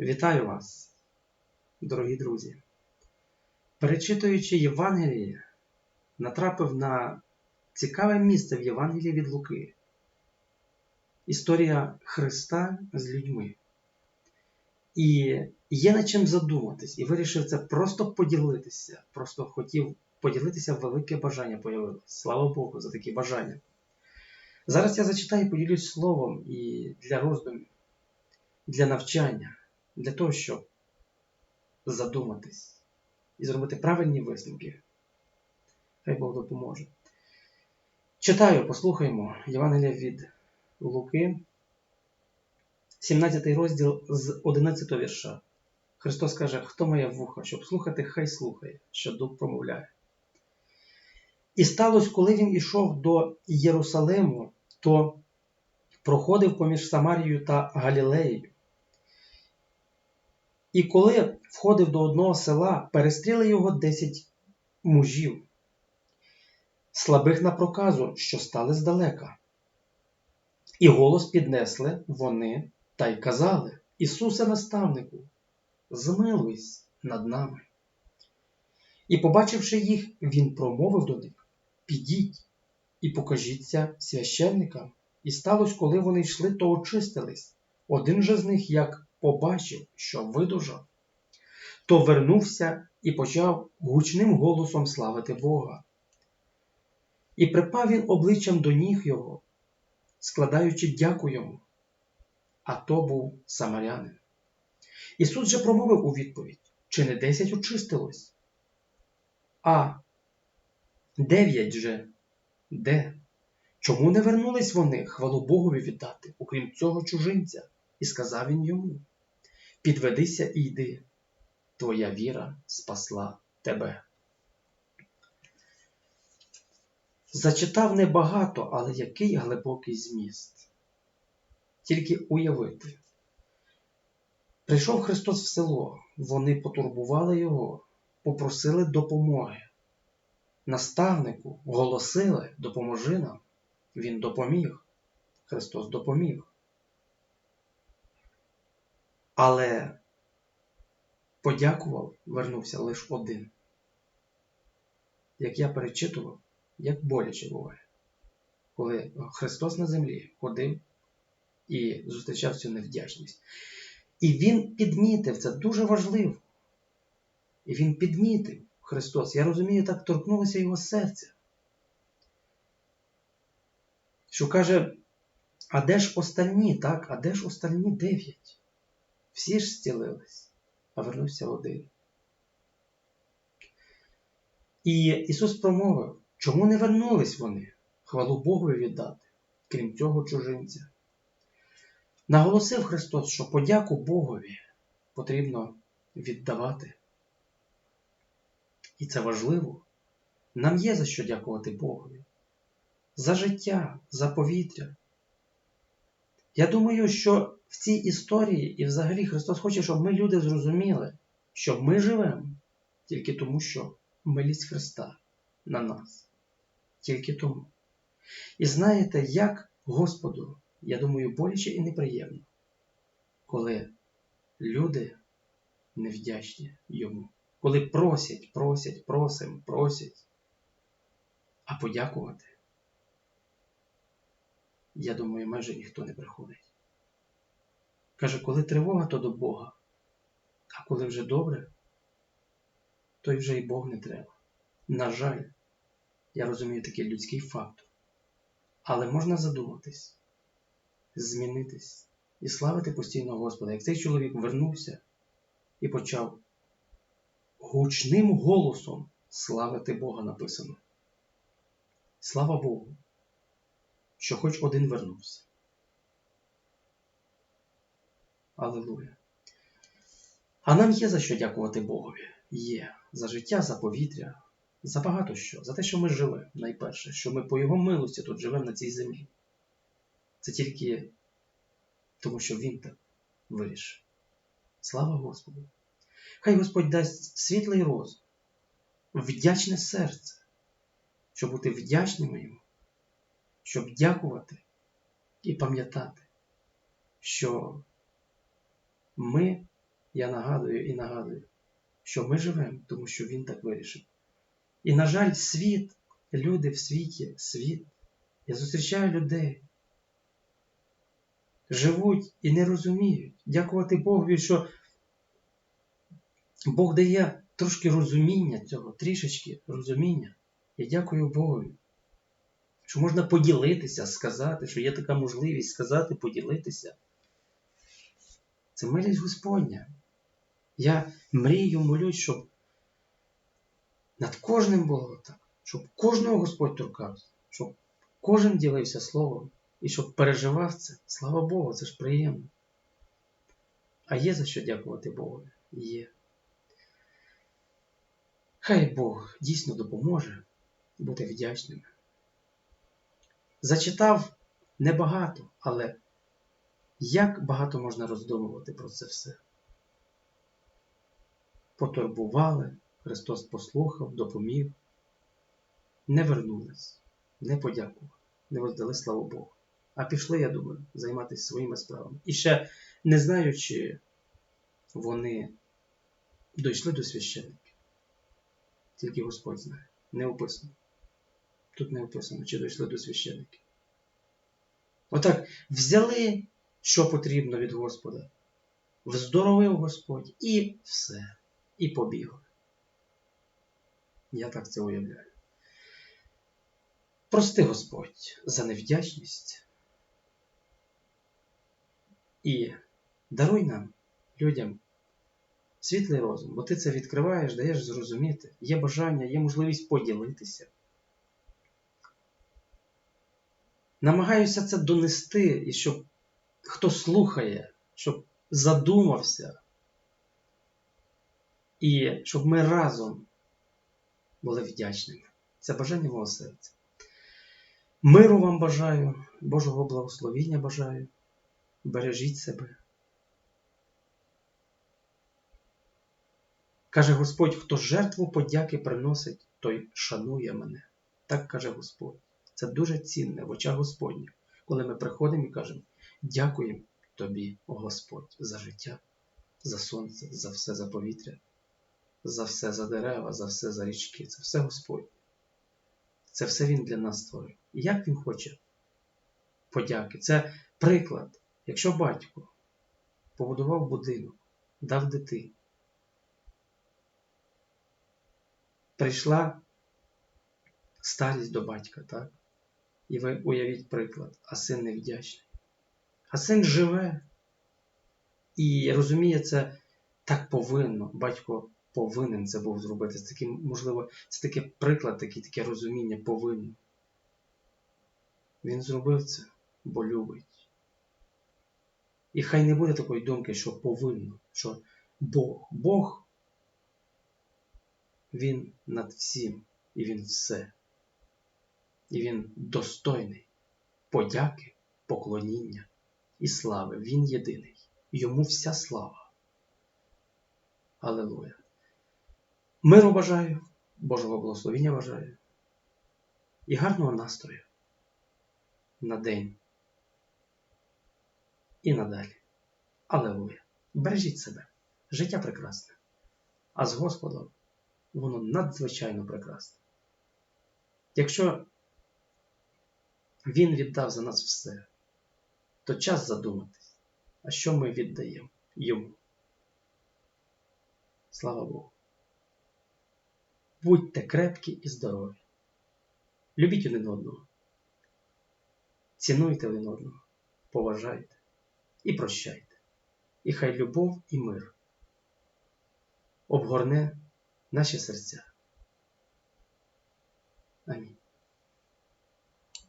Вітаю вас, дорогі друзі. Перечитуючи Євангеліє, натрапив на цікаве місце в Євангелії від Луки. Історія Христа з людьми. І є над чим задуматись, і вирішив це просто поділитися. Просто хотів поділитися, велике бажання появилось. Слава Богу, за такі бажання. Зараз я зачитаю і поділюсь словом і для роздумів, для навчання, для того, щоб задуматись і зробити правильні висновки. Хай Бог допоможе. Читаю, послухаймо Євангелія від Луки, 17 розділ з 11 вірша. Христос каже, хто має вуха, щоб слухати, хай слухає, що Дух промовляє. І сталося, коли він ішов до Єрусалиму, то проходив поміж Самарією та Галілеєю. І коли входив до одного села, перестріли його десять мужів, слабих на проказу, що стали здалека. І голос піднесли вони та й казали: Ісусе наставнику, змилуйся над нами. І, побачивши їх, він промовив до них: Підіть і покажіться священникам. І сталося, коли вони йшли, то очистились. Один же з них, як побачив, що видужав, то вернувся і почав гучним голосом славити Бога. І припав він обличчям до ніг його, складаючи дяку йому. А то був самарянин. Ісус же промовив у відповідь: чи не десять очистилось? А дев'ять же де? Чому не вернулись вони хвалу Богові віддати, окрім цього чужинця? І сказав він йому: Підведися і йди, твоя віра спасла тебе. Зачитав небагато, але який глибокий зміст. Тільки уявити. Прийшов Христос в село, вони потурбували його, попросили допомоги. Наставнику голосили, допоможи нам. Він допоміг. Христос допоміг. Але подякував, вернувся лише один. Як я перечитував, як боляче буває, коли Христос на землі ходив і зустрічав цю невдячність. І Він підмітив, це дуже важливо. І Він підмітив Христос. Я розумію, так торкнулося його серця. Що каже, а де ж остальні, так? А де ж остальні дев'ять? Всі ж зцілились, а вернувся один. І Ісус промовив, чому не вернулись вони? Хвалу Богові віддати, крім цього чужинця. Наголосив Христос, що подяку Богові потрібно віддавати. І це важливо. Нам є за що дякувати Богові. За життя, за повітря. Я думаю, що в цій історії і взагалі Христос хоче, щоб ми люди зрозуміли, що ми живемо тільки тому, що милість Христа на нас. Тільки тому. І знаєте, як Господу, я думаю, боляче і неприємно, коли люди невдячні йому, коли просять, просять, просим, просять, а подякувати. Я думаю, майже ніхто не приходить. Каже, коли тривога, то до Бога, а коли вже добре, то й вже і Бог не треба. На жаль, я розумію такий людський фактор. Але можна задуматись, змінитись і славити постійно Господа. Як цей чоловік вернувся і почав гучним голосом славити Бога написано. Слава Богу! що хоч один вернувся. Аллилуйя. А нам є за що дякувати Богові. Є за життя, за повітря, за багато що, за те, що ми живемо, найперше, що ми по Його милості тут живемо на цій землі. Це тільки тому, що Він так вирішив. Слава Господу! Хай Господь дасть світлий розум, вдячне серце, щоб бути вдячними йому щоб дякувати і пам'ятати, що ми я нагадую і нагадую, що ми живемо, тому що він так вирішив. І, на жаль, світ, люди в світі, світ. Я зустрічаю людей, живуть і не розуміють. Дякувати Богові, що Бог дає трошки розуміння цього, трішечки розуміння. Я дякую Богові, що можна поділитися, сказати, що є така можливість сказати, поділитися. Це милість Господня. Я мрію, молюсь, щоб над кожним було так, щоб кожного Господь торкався, щоб кожен ділився словом і щоб переживав це. Слава Богу, це ж приємно. А є за що дякувати Богу? Є. Хай Бог дійсно допоможе бути вдячним. Зачитав небагато, але як багато можна роздумувати про це все? Потурбували, Христос послухав, допоміг, не вернулись, не подякували, не воздали славу Богу. А пішли, я думаю, займатися своїми справами. І ще не знаю, чи вони дійшли до священників. Тільки Господь знає. Не описано. Тут не описано, чи дійшли до священників. Отак взяли, що потрібно від Господа, вздоровив Господь і все. І побігли. Я так це уявляю. Прости Господь за невдячність і даруй нам, людям, світлий розум, бо ти це відкриваєш, даєш зрозуміти, є бажання, є можливість поділитися. Намагаюся це донести, і щоб хто слухає, щоб задумався, і щоб ми разом були вдячними. Це бажання мого серця. Миру вам бажаю, Божого благословіння бажаю. Бережіть себе. Каже Господь, хто жертву подяки приносить, той шанує мене. Так каже Господь. Це дуже цінне в очах Господніх, коли ми приходимо і кажемо: дякуємо тобі, о Господь, за життя, за сонце, за все за повітря, за все за дерева, за все за річки. Це все Господь. Це все Він для нас створив. І як Він хоче подяки. Це приклад. Якщо батько побудував будинок, дав дитині, прийшла старість до батька, так? І ви уявіть приклад, а син невдячний. А син живе і розуміє, це так повинно. Батько повинен це був зробити. Це таки, можливо, це такий приклад, таке, таке розуміння повинно. Він зробив це, бо любить. І хай не буде такої думки, що повинно, що Бог, Бог, Він над всім, і Він все. І Він достойний подяки, поклоніння і слави. Він єдиний. Йому вся слава. Аллилуйя. Миру бажаю, Божого благословіння бажаю і гарного настрою на день і надалі. Аллилуйя. Бережіть себе. Життя прекрасне. А з Господом воно надзвичайно прекрасне. Якщо Він віддав за нас все, то час задуматись, а що ми віддаємо йому. Слава Богу. Будьте крепкі і здорові. Любіть один одного. Цінуйте один одного, поважайте і прощайте. І хай любов і мир обгорне наші серця. Амінь.